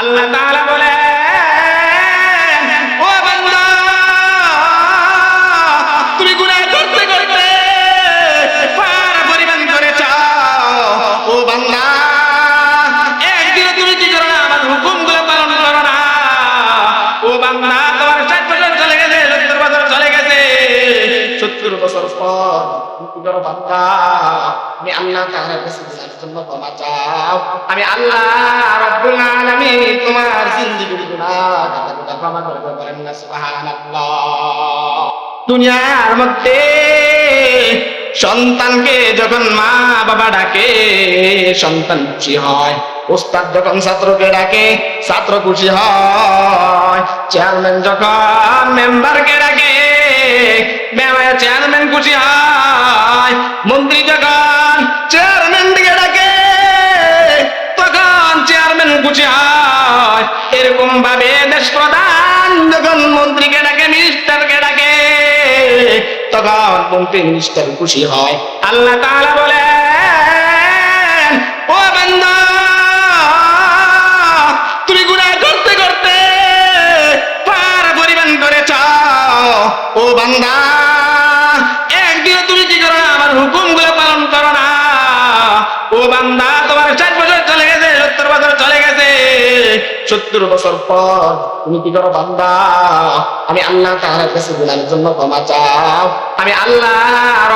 আল্লাহ তাআলা বলে ও বান্দা, তুমি গুনাহ করতে করতে পার পরিমাণ করে চাও। ও বান্দা একদিন তুমি কি করো আমার হুকুমগুলো পালন করো না। ও বান্দা, তোমার ষাট বছর চলে গেছে, সত্তর বছর চলে গেছে। সত্তর বছর পর আমি আল্লাহ তাআলার কাছে জন্য ক্ষমা চাও। আমি আল্লাহ দুনিয়ার মধ্যে সন্তানকে যখন মা বাবা ডাকে, সন্তান খুশি হয়। ওস্তাদ যখন ছাত্রকে ডাকে, ছাত্র খুশি হয়। চেয়ারম্যান যখন মেম্বারকে ডাকে চেয়ারম্যান এরকম ভাবে দেশ প্রধান যখন মন্ত্রীকে ডাকে ডাকে, তখন মন্ত্রী মিনিস্টার খুশি হয়। আল্লাহ ও তুমি করতে করতে পার পরিমাণ করে চাও। ও বান্দা একদিন তুমি কি করো আমার হুকুমগুলো পালন করো না। ও বান্দা, তোমার সত্তর বছর পর তুমি কি করো বান্দা? আমি আল্লাহ তাহার কাছে গুণার জন্য ক্ষমা চাও। আমি আল্লাহ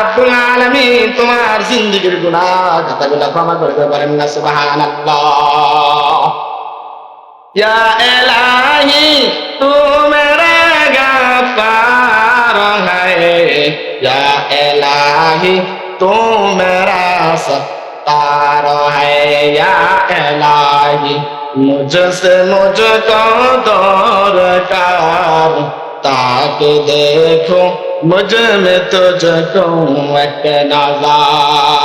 রব্বুল আলামিন তোমার জিন্দিগির গুণা খাতাগুলো ক্ষমা করতে পারেন না, সুবহানাল্লাহ। ইয়া এলাহি তু গাফার হে ইয়া এলাহি তু সত্তার হে ইয়া এলাহি मुझसे मुझको दरकार ताकि देखो मुझ में तुझको एक नजार